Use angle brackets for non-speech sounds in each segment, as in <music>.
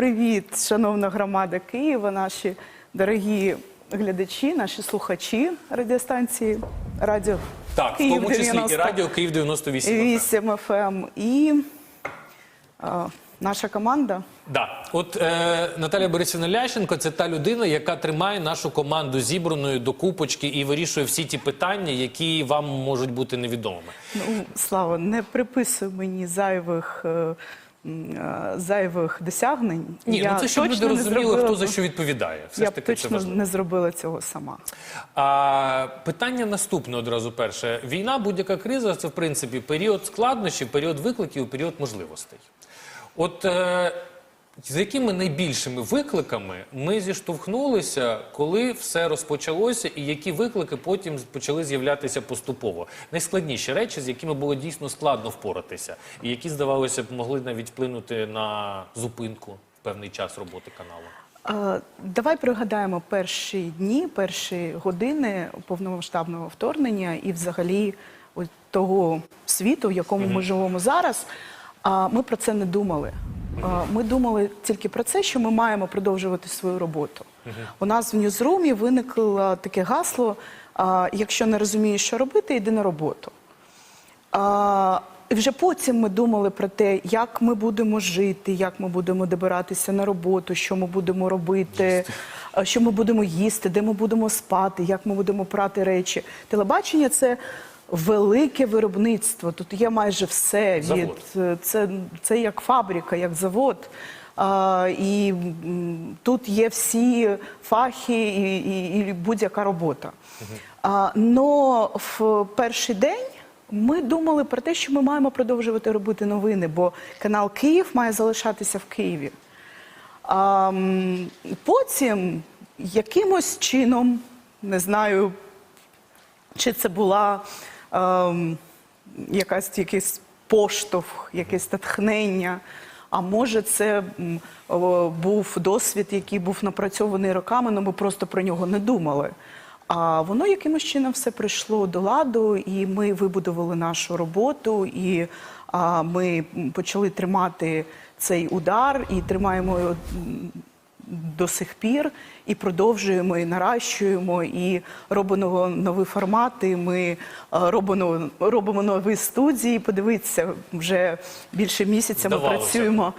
привіт, шановна громада Києва, наші дорогі глядачі, наші слухачі радіостанції Радіо Так, в тому числі і радіо Київ 98. FM. 8 FM і а, наша команда. Да, от е, Наталя Борисівна Лященко це та людина, яка тримає нашу команду зібраною до купочки і вирішує всі ті питання, які вам можуть бути невідомими. Ну, Слава, не приписуй мені зайвих. е, Зайвих досягнень Ні, я ну це щоб люди розуміли, зробила хто за що відповідає. Все я ж таки це точно важливо. не зробила цього сама. А питання наступне одразу перше. Війна, будь-яка криза це в принципі період складнощів, період викликів, період можливостей. От е, з якими найбільшими викликами ми зіштовхнулися, коли все розпочалося, і які виклики потім почали з'являтися поступово? Найскладніші речі, з якими було дійсно складно впоратися, і які, здавалося б, могли навіть вплинути на зупинку в певний час роботи каналу. Е, Давай пригадаємо перші дні, перші години повномасштабного вторгнення і взагалі того світу, в якому ми живемо зараз. А ми про це не думали. Ми думали тільки про це, що ми маємо продовжувати свою роботу. У нас в Ньюзрумі виникло таке гасло: якщо не розумієш, що робити, йди на роботу. І вже потім ми думали про те, як ми будемо жити, як ми будемо добиратися на роботу, що ми будемо робити, що ми будемо їсти, де ми будемо спати, як ми будемо прати речі. Телебачення це велике виробництво. Тут є майже все. Від, це, це як фабрика, як завод. А, і тут є всі фахи і, і, і будь-яка робота. А, но в перший день ми думали про те, що ми маємо продовжувати робити новини, бо канал Київ має залишатися в Києві. А, потім якимось чином, не знаю, чи це була якась якийсь поштовх, якесь натхнення. А може, це був досвід, який був напрацьований роками, але ми просто про нього не думали. А воно якимось чином все прийшло до ладу, і ми вибудували нашу роботу, і ми почали тримати цей удар і тримаємо до сих пір і продовжуємо, і наращуємо, і робимо нові формати. Ми е, робимо, робимо нові студії. Подивіться, вже більше місяця ми Здавалося працюємо.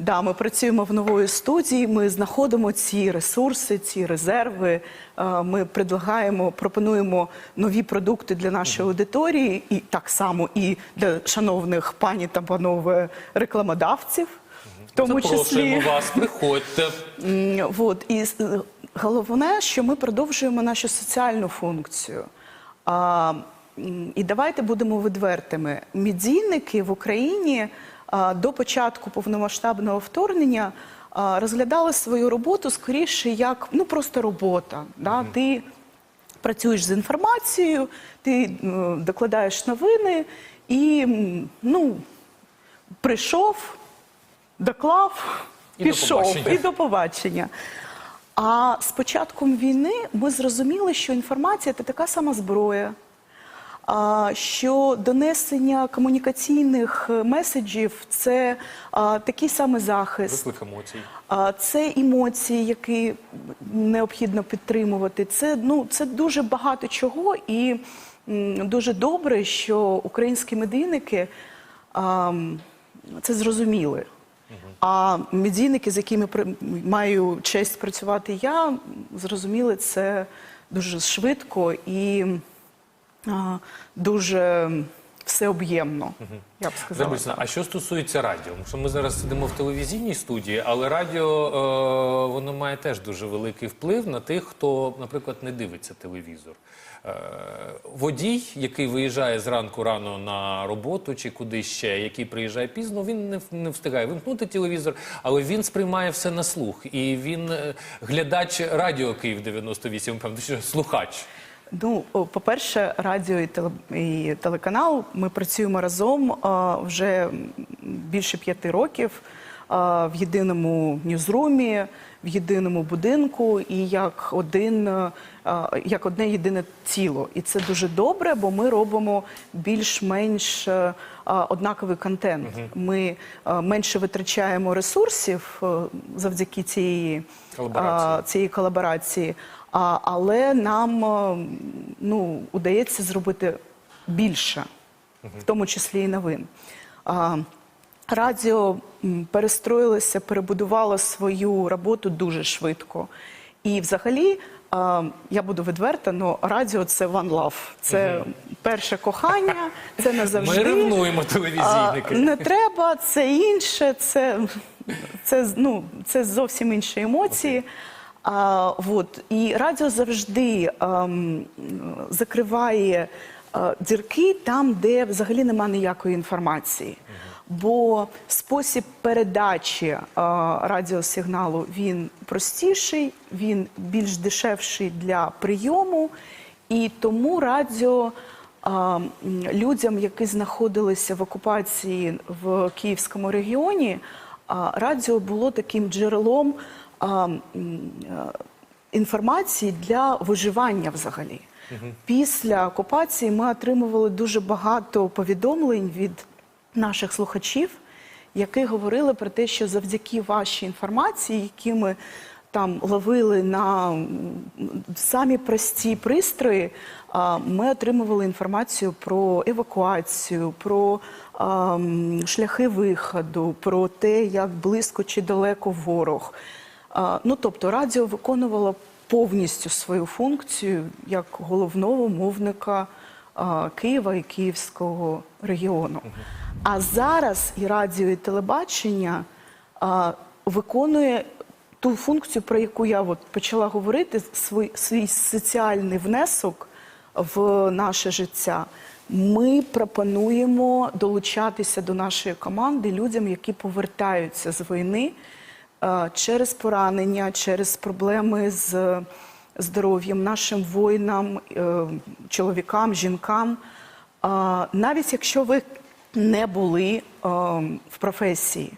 Да, ми працюємо в нової студії. Ми знаходимо ці ресурси, ці резерви. Е, Ми предлагаємо, пропонуємо нові продукти для нашої аудиторії, і так само і для шановних пані та панове рекламодавців. Тому числі вас, приходьте. Вот. І е, головне, що ми продовжуємо нашу соціальну функцію. А, і давайте будемо відвертими. Медійники в Україні а, до початку повномасштабного вторгнення а, розглядали свою роботу скоріше як ну просто робота. Да? Ти працюєш з інформацією, ти е, докладаєш новини і ну, прийшов, доклав, І пішов побачення. і до побачення. А з початком війни ми зрозуміли, що інформація це така сама зброя, що донесення комунікаційних е, меседжів це такий самий захист. Виклик емоцій. Це емоції, які необхідно підтримувати. Це ну це дуже багато чого, і дуже добре, що українські медійники а, це зрозуміли. А медійники, з якими маю честь працювати я, зрозуміли це дуже швидко і дуже всеоб'ємно. Я б сказала. Забисна, а що стосується радіо? Тому що ми зараз сидимо в телевізійній студії, але радіо е, воно має теж дуже великий вплив на тих, хто, наприклад, не дивиться телевізор. Е, водій, який виїжджає зранку рано на роботу чи куди ще, який приїжджає пізно, він не, не встигає вимкнути телевізор, але він сприймає все на слух. І він е, глядач радіо Київ 98, певно, що слухач. Ну, по-перше, радіо і, теле, і телеканал. Ми працюємо разом вже більше п'яти років. В єдиному ньюзрумі, в єдиному будинку і як один, як одне єдине ціло. І це дуже добре, бо ми робимо більш-менш однаковий контент. Ми менше витрачаємо ресурсів завдяки цієї Колаборації. цієї колаборації. А, але нам ну, удається зробити більше, в тому числі і новин. А, радіо перестроїлося, перебудувало свою роботу дуже швидко. І взагалі, я буду відверта, але радіо це one love. Це перше кохання, це Ми назавжди. ревнуємо телевізійники. не треба, це інше, це, це, ну, це зовсім інші емоції. А, вот. І радіо завжди ем, закриває е, дірки там, де взагалі немає ніякої інформації. Бо спосіб передачі е, радіосигналу він простіший, він більш дешевший для прийому, і тому радіо а, людям, які знаходилися в окупації в Київському регіоні, а, радіо було таким джерелом інформації для виживання взагалі. Після окупації ми отримували дуже багато повідомлень від наших слухачів, які говорили про те, що завдяки вашій інформації, які ми там ловили на самі прості пристрої, ми отримували інформацію про евакуацію, про шляхи виходу, про те, як близько чи далеко ворог. Ну, тобто радіо виконувало повністю свою функцію як головного мовника Києва і Київського регіону. А зараз і радіо, і телебачення а, виконує ту функцію, про яку я от почала говорити, свій, свій соціальний внесок в наше життя. Ми пропонуємо долучатися до нашої команди людям, які повертаються з війни е, через поранення, через проблеми з здоров'ям, нашим воїнам, е, чоловікам, жінкам. А, Навіть якщо ви не були е, в професії,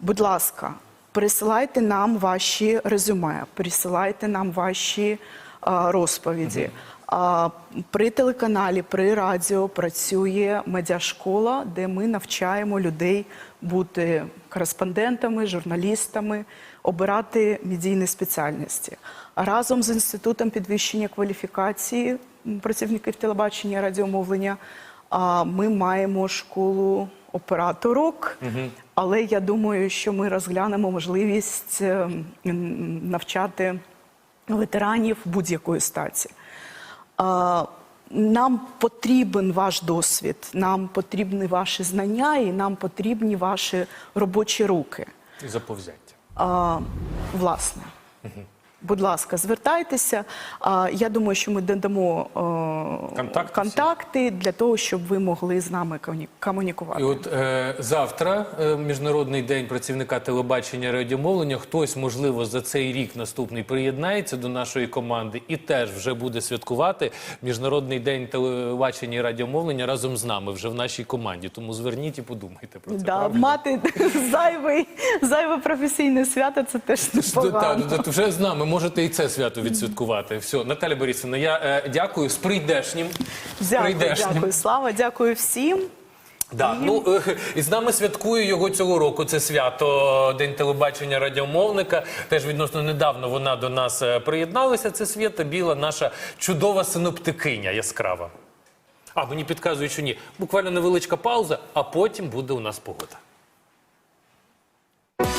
будь ласка, присилайте нам ваші резюме, присилайте нам ваші а, розповіді. А, при телеканалі, при радіо працює медіашкола, де ми навчаємо людей бути кореспондентами, журналістами, обирати медійні спеціальності. Разом з інститутом підвищення кваліфікації працівників телебачення і радіомовлення а, ми маємо школу операторок. Але я думаю, що ми розглянемо можливість е, навчати ветеранів будь-якої статі. Нам потрібен ваш досвід, нам потрібні ваші знання і нам потрібні ваші робочі руки. І заповзяття. А, власне. Будь ласка, звертайтеся. Я думаю, що ми додамо е, Контакти контакти для того, щоб ви могли з нами комуні- комунікувати. І от е, завтра, е, Міжнародний день працівника телебачення радіомовлення. Хтось, можливо, за цей рік наступний приєднається до нашої команди і теж вже буде святкувати Міжнародний день телебачення і радіомовлення разом з нами вже в нашій команді. Тому зверніть і подумайте про це. Да, правильно? мати <laughs> зайвий, зайве професійне свято це теж непогано. та, та, вже з нами можете і це свято відсвяткувати. Все, Наталя Борисівна, я е, дякую з прийдешнім. Дякую, прийдешнім. дякую, Слава, дякую всім. Да, ну е, і з нами святкує його цього року. Це свято День телебачення радіомовника. Теж відносно недавно вона до нас е, приєдналася. Це Свята Біла, наша чудова синоптикиня яскрава. А мені підказують, що ні. Буквально невеличка пауза, а потім буде у нас погода.